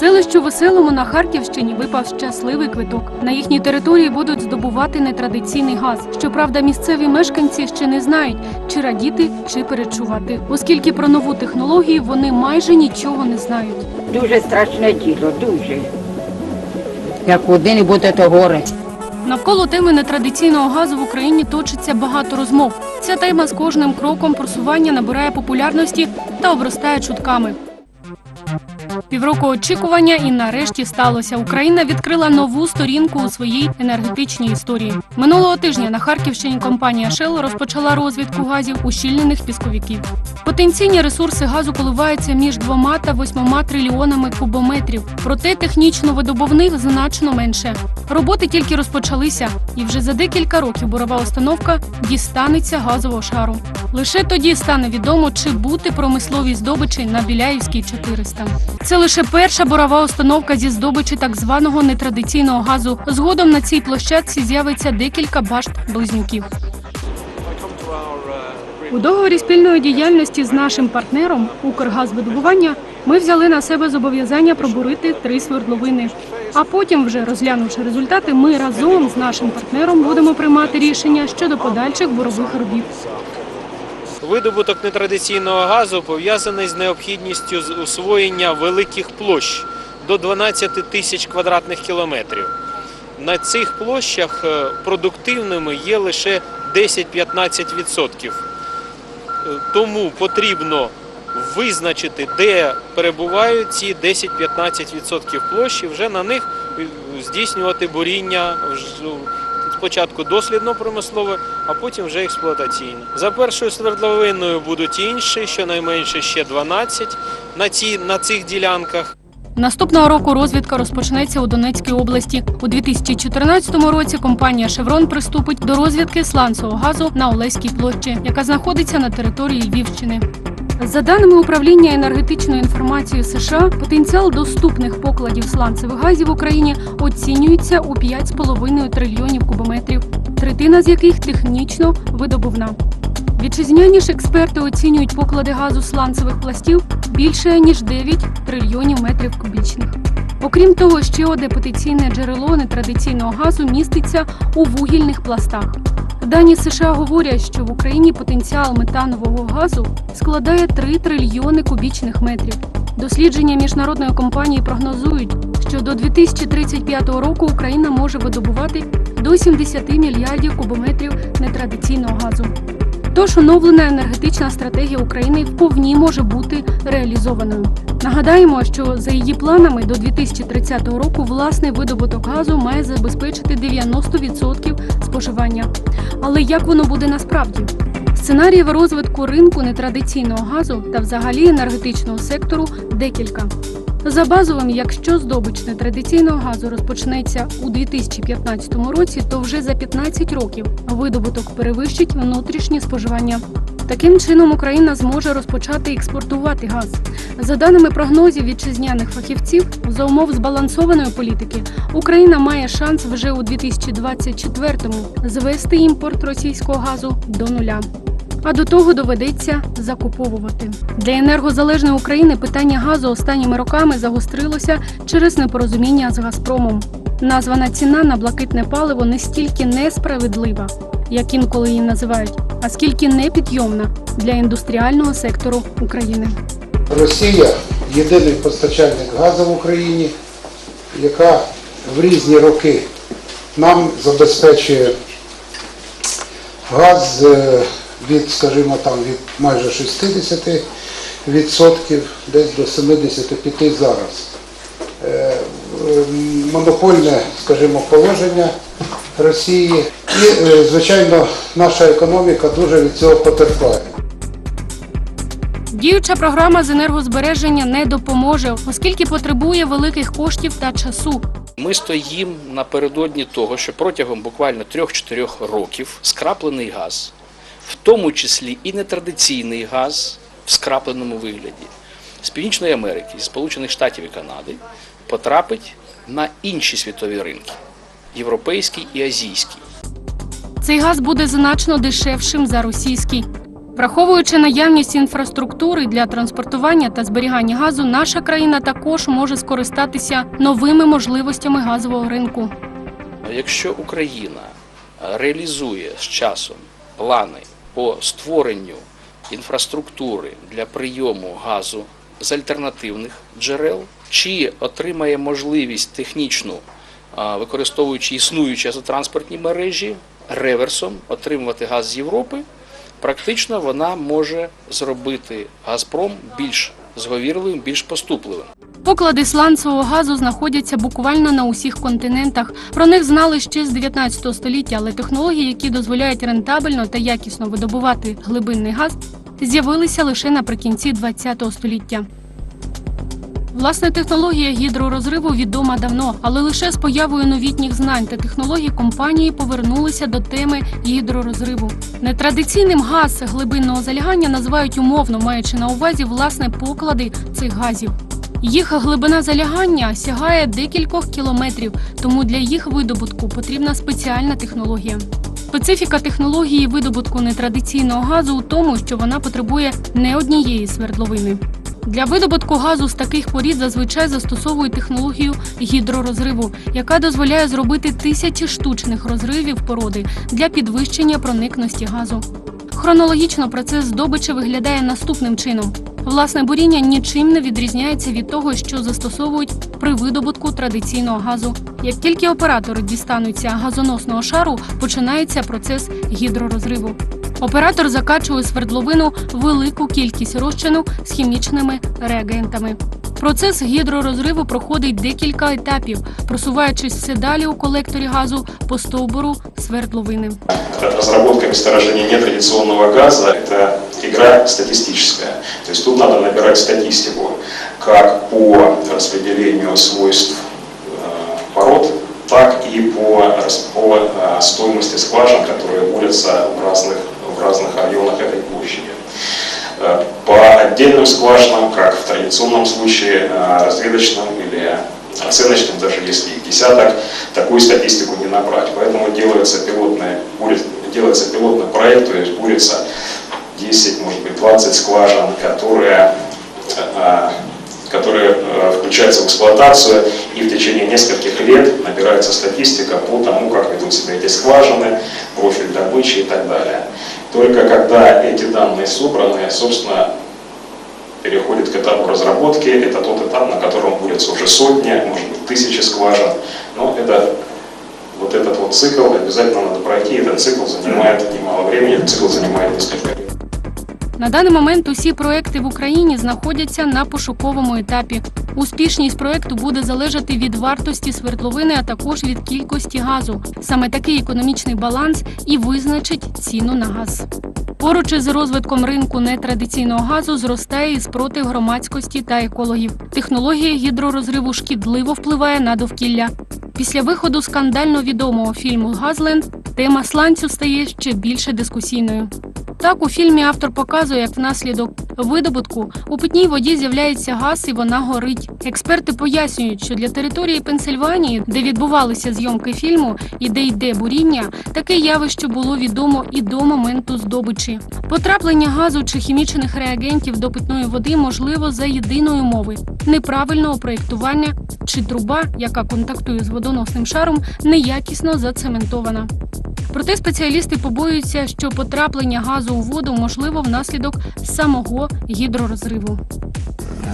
Селищу Веселому на Харківщині випав щасливий квиток. На їхній території будуть здобувати нетрадиційний газ. Щоправда, місцеві мешканці ще не знають, чи радіти, чи перечувати, оскільки про нову технологію вони майже нічого не знають. Дуже страшне діло, дуже. Як один буде, то горе. Навколо теми нетрадиційного газу в Україні точиться багато розмов. Ця тема з кожним кроком просування набирає популярності та обростає чутками. Півроку очікування і нарешті сталося. Україна відкрила нову сторінку у своїй енергетичній історії. Минулого тижня на Харківщині компанія Shell розпочала розвідку газів ущільнених пісковиків. Потенційні ресурси газу коливаються між 2 та 8 трильйонами кубометрів. Проте технічно видобувних значно менше. Роботи тільки розпочалися, і вже за декілька років бурова установка дістанеться газового шару. Лише тоді стане відомо, чи бути промисловій здобичі на Біляївській 400. Це лише перша бурова установка зі здобичі так званого нетрадиційного газу. Згодом на цій площадці з'явиться декілька башт близнюків. У договорі спільної діяльності з нашим партнером Укргазвидобування ми взяли на себе зобов'язання пробурити три свердловини. А потім, вже розглянувши результати, ми разом з нашим партнером будемо приймати рішення щодо подальших бурових робіт. Видобуток нетрадиційного газу пов'язаний з необхідністю освоєння великих площ до 12 тисяч квадратних кілометрів. На цих площах е, продуктивними є лише 10-15%. Е, Тому потрібно визначити, де перебувають ці 10-15% площі, вже на них е, здійснювати буріння спочатку дослідно-промислове, а потім вже експлуатаційне. За першою свердловиною будуть інші, щонайменше ще 12 на, ці, на цих ділянках. Наступного року розвідка розпочнеться у Донецькій області. У 2014 році компанія Шеврон приступить до розвідки сланцевого газу на Олеській площі, яка знаходиться на території Львівщини. За даними управління енергетичною інформацією США, потенціал доступних покладів сланцевих газів в Україні оцінюється у 5,5 трильйонів кубометрів, третина з яких технічно видобувна. Вітчизняні ж експерти оцінюють поклади газу сланцевих пластів більше ніж 9 трильйонів метрів кубічних. Окрім того, ще одне потенційне джерело нетрадиційного газу міститься у вугільних пластах. Дані США говорять, що в Україні потенціал метанового газу складає 3 трильйони кубічних метрів. Дослідження міжнародної компанії прогнозують, що до 2035 року Україна може видобувати до 70 мільярдів кубометрів нетрадиційного газу. Тож оновлена енергетична стратегія України вповні може бути реалізованою. Нагадаємо, що за її планами до 2030 року власний видобуток газу має забезпечити 90% споживання. Але як воно буде насправді? Сценаріїв розвитку ринку нетрадиційного газу та взагалі енергетичного сектору декілька. За базовим, якщо здобич нетрадиційного газу розпочнеться у 2015 році, то вже за 15 років видобуток перевищить внутрішнє споживання. Таким чином Україна зможе розпочати експортувати газ. За даними прогнозів вітчизняних фахівців, за умов збалансованої політики Україна має шанс вже у 2024-му звести імпорт російського газу до нуля. А до того доведеться закуповувати. Для енергозалежної України питання газу останніми роками загострилося через непорозуміння з Газпромом. Названа ціна на блакитне паливо не стільки несправедлива, як інколи її називають, а скільки непідйомна для індустріального сектору України. Росія єдиний постачальник газу в Україні, яка в різні роки нам забезпечує газ е, від, скажімо там, від майже 60% десь до 75% зараз. Е, Монопольне, скажімо, положення Росії і, е, звичайно, наша економіка дуже від цього потерпає. Діюча програма з енергозбереження не допоможе, оскільки потребує великих коштів та часу. Ми стоїмо напередодні того, що протягом буквально 3-4 років скраплений газ, в тому числі і нетрадиційний газ в скрапленому вигляді з Північної Америки, з Сполучених Штатів і Канади, потрапить на інші світові ринки європейський і азійський. Цей газ буде значно дешевшим за російський. Враховуючи наявність інфраструктури для транспортування та зберігання газу, наша країна також може скористатися новими можливостями газового ринку. Якщо Україна реалізує з часом плани по створенню інфраструктури для прийому газу з альтернативних джерел, чи отримає можливість технічну, використовуючи існуючі газотранспортні мережі, реверсом отримувати газ з Європи, практично вона може зробити Газпром більш зговірливим, більш поступливим. Поклади сланцевого газу знаходяться буквально на усіх континентах. Про них знали ще з 19 століття, але технології, які дозволяють рентабельно та якісно видобувати глибинний газ, з'явилися лише наприкінці 20 століття. Власне, технологія гідророзриву відома давно, але лише з появою новітніх знань та технологій компанії повернулися до теми гідророзриву. Нетрадиційним газ глибинного залягання називають умовно, маючи на увазі власне поклади цих газів. Їх глибина залягання сягає декількох кілометрів, тому для їх видобутку потрібна спеціальна технологія. Специфіка технології видобутку нетрадиційного газу у тому, що вона потребує не однієї свердловини. Для видобутку газу з таких порід зазвичай застосовують технологію гідророзриву, яка дозволяє зробити тисячі штучних розривів породи для підвищення проникності газу. Хронологічно процес здобичі виглядає наступним чином. Власне буріння нічим не відрізняється від того, що застосовують при видобутку традиційного газу. Як тільки оператори дістануться газоносного шару, починається процес гідророзриву. Оператор закачує свердловину велику кількість розчину з хімічними реагентами. Процес гідророзриву проходить декілька етапів, просуваючись все далі у колекторі газу по стовбуру свердловини. Разработка месторождения нетрадиционного газа – это игра статистическая. То есть тут надо набирать статистику как по распределению свойств э, пород, так и по, рас- по э, стоимости скважин, которые улятся в разных, в разных районах этой площади. Э, По отдельным скважинам, как в традиционном случае, э, разведочным или оценочным, даже если их десяток, такую статистику не набрать. Поэтому делается пилотный, бурит- делается пилотный проект, то есть бурится 10, может быть 20 скважин, которые, э, которые включаются в эксплуатацию, и в течение нескольких лет набирается статистика по тому, как ведут себя эти скважины, профиль добычи и так далее. Только когда эти данные собраны, собственно, переходит к этапу разработки. Это тот этап, на котором бурятся уже сотни, может быть, тысячи скважин. Но это вот этот вот цикл обязательно надо пройти. Этот цикл занимает немало времени, этот цикл занимает несколько лет. На даний момент усі проекти в Україні знаходяться на пошуковому етапі. Успішність проекту буде залежати від вартості свердловини, а також від кількості газу. Саме такий економічний баланс і визначить ціну на газ. Поруч із розвитком ринку нетрадиційного газу зростає і спротив громадськості та екологів. Технологія гідророзриву шкідливо впливає на довкілля. Після виходу скандально відомого фільму Газленд тема сланцю стає ще більше дискусійною. Так, у фільмі автор показує, як внаслідок видобутку у питній воді з'являється газ і вона горить. Експерти пояснюють, що для території Пенсильванії, де відбувалися зйомки фільму і де йде буріння, таке явище було відомо і до моменту здобичі. Потраплення газу чи хімічних реагентів до питної води можливо за єдиної умови неправильного проєктування чи труба, яка контактує з водоносним шаром, неякісно зацементована. Проте спеціалісти побоюються, що потраплення газу у воду можливо внаслідок самого гідророзриву.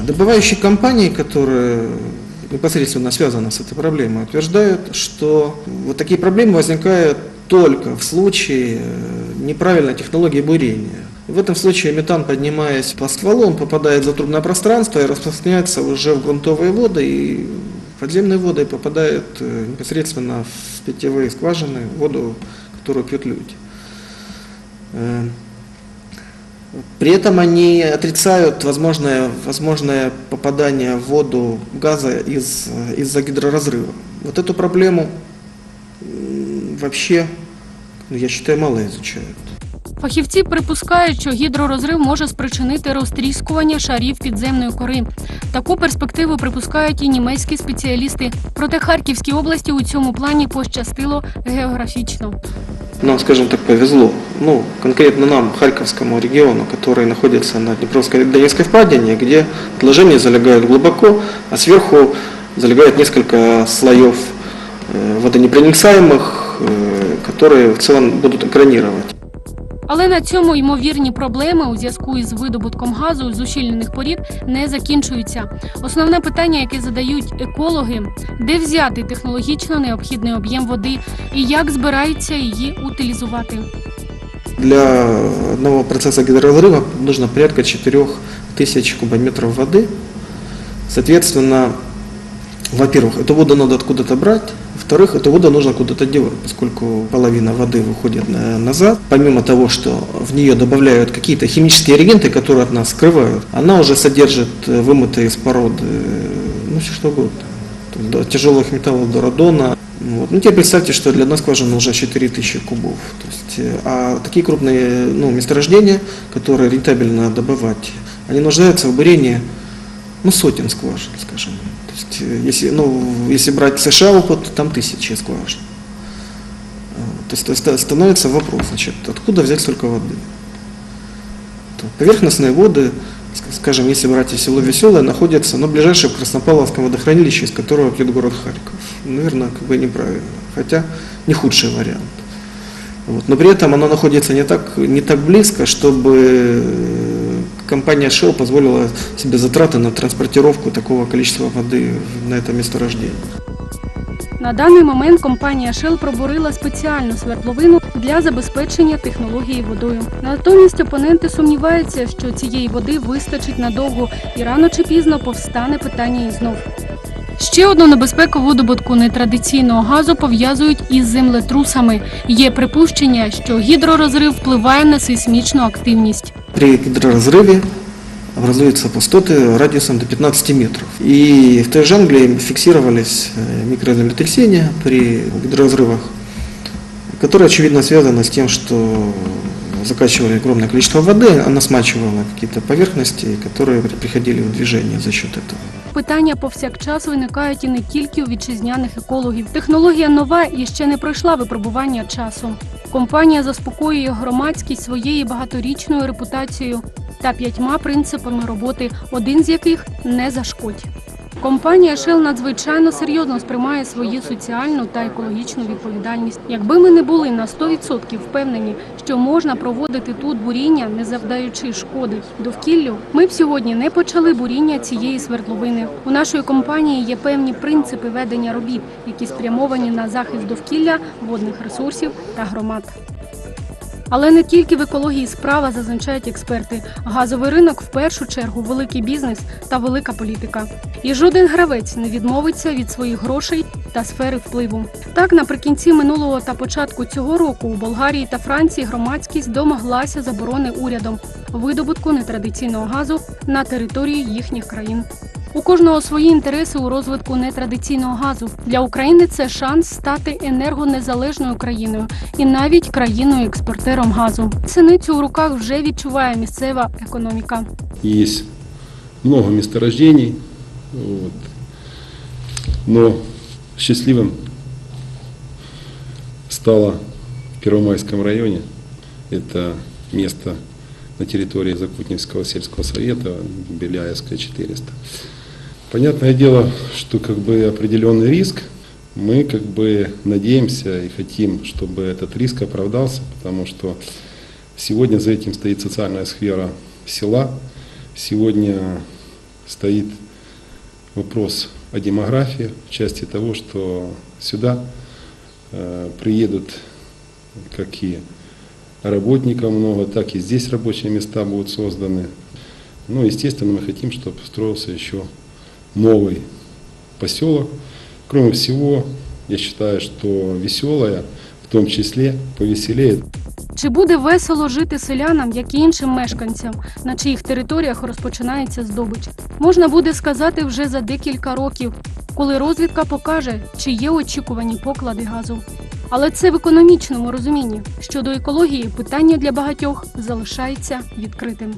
Добывающие компании, которые непосредственно связаны с этой проблемой, утверждают, что вот такие проблемы возникают только в случае э, неправильной технологии бурения. В этом случае метан, поднимаясь по стволу, он попадает в затрубное пространство и распространяется уже в грунтовые воды и в подземные воды и попадает э, непосредственно в питьевые скважины, воду, которую пьют люди. Э, При этом они отрицают возможное, возможное попадание в воду газа из, э, из-за гидроразрыва. Вот эту проблему вообще, ну, я считаю, мало изучают. Фахівці припускають, що гідророзрив може спричинити розтріскування шарів підземної кори. Таку перспективу припускають і німецькі спеціалісти. Проте Харківській області у цьому плані пощастило географічно. Нам, скажем так, повезло. Ну, конкретно нам, Харьковскому региону, который находится на Днепровской Донецкой впадине, где отложения залегают глубоко, а сверху залегает несколько слоев э, водонепроницаемых, э, которые в целом будут экранировать. Але на цьому ймовірні проблеми у зв'язку із видобутком газу з ущільнених порід не закінчуються. Основне питання, яке задають екологи, де взяти технологічно необхідний об'єм води і як збираються її утилізувати. Для одного процесса гидроразрыва нужно порядка 4000 кубометров воды. Соответственно, во-первых, эту воду надо откуда-то брать, Во-вторых, эту воду нужно куда-то девать, поскольку половина воды выходит на- назад. Помимо того, что в нее добавляют какие-то химические реагенты, которые от нас скрывают, она уже содержит э, вымытые из породы, э, ну, все что угодно. До тяжелых металлов до радона. Вот. Ну, теперь представьте, что для нас скважина уже 4000 кубов. То есть, э, а такие крупные ну, месторождения, которые рентабельно добывать, они нуждаются в бурении ну, сотен скважин, скажем. То есть, э, если, ну, если брать США опыт, то там тысячи скважин. А, То есть, то становится вопрос, значит, откуда взять столько воды? То поверхностные воды, ск- скажем, если брать и село Веселое, находятся, ну, ближайшее в Краснопавловском водохранилище, из которого пьет город Харьков. Наверное, как бы неправильно, хотя не худший вариант. Вот. Но при этом оно находится не так, не так близко, чтобы э, компания Shell позволила себе затраты на транспортировку такого количества воды в- на это месторождение. На даний момент компанія Shell пробурила спеціальну свердловину для забезпечення технології водою. Натомість опоненти сумніваються, що цієї води вистачить надовго, і рано чи пізно повстане питання і знов. Ще одну небезпеку видобутку нетрадиційного газу пов'язують із землетрусами. Є припущення, що гідророзрив впливає на сейсмічну активність. При гидроразрыве образуются пустоты радиусом до 15 метров. И в той же Англии фиксировались э, микроземлетрясения при гидроразрывах, которые, очевидно, связаны с тем, что закачивали огромное количество воды, она смачивала какие-то поверхности, которые при- приходили в движение за счет этого. Питання повсякчас виникають і не тільки у вітчизняних екологів. Технологія нова і ще не пройшла випробування часу. Компанія заспокоює громадськість своєю багаторічною репутацією та п'ятьма принципами роботи, один з яких не зашкодь. Компанія Shell надзвичайно серйозно сприймає свою соціальну та екологічну відповідальність. Якби ми не були на 100% впевнені, що можна проводити тут буріння, не завдаючи шкоди довкіллю, ми б сьогодні не почали буріння цієї свердловини. У нашої компанії є певні принципи ведення робіт, які спрямовані на захист довкілля, водних ресурсів та громад. Але не тільки в екології справа зазначають експерти. Газовий ринок в першу чергу великий бізнес та велика політика. І жоден гравець не відмовиться від своїх грошей та сфери впливу. Так, наприкінці минулого та початку цього року у Болгарії та Франції громадськість домоглася заборони урядом видобутку нетрадиційного газу на території їхніх країн. У кожного свої інтереси у розвитку нетрадиційного газу. Для України це шанс стати енергонезалежною країною і навіть країною-експортером газу. Синицю у руках вже відчуває місцева економіка. Много месторождений, вот. но счастливым стало в Первомайском районе. Это место на территории Закутневского сельского совета, Беляевская 400. Понятное дело, что как бы определенный риск, мы как бы надеемся и хотим, чтобы этот риск оправдался, потому что сегодня за этим стоит социальная сфера села, сегодня стоит вопрос о демографии в части того, что сюда э, приедут как и работников много, так и здесь рабочие места будут созданы. Ну, естественно, мы хотим, чтобы строился еще новый поселок. Кроме всего, я считаю, что веселая, в том числе, повеселее Чи буде весело жити селянам, як і іншим мешканцям, на чиїх територіях розпочинається здобич? Можна буде сказати вже за декілька років, коли розвідка покаже, чи є очікувані поклади газу. Але це в економічному розумінні. Щодо екології, питання для багатьох залишається відкритим.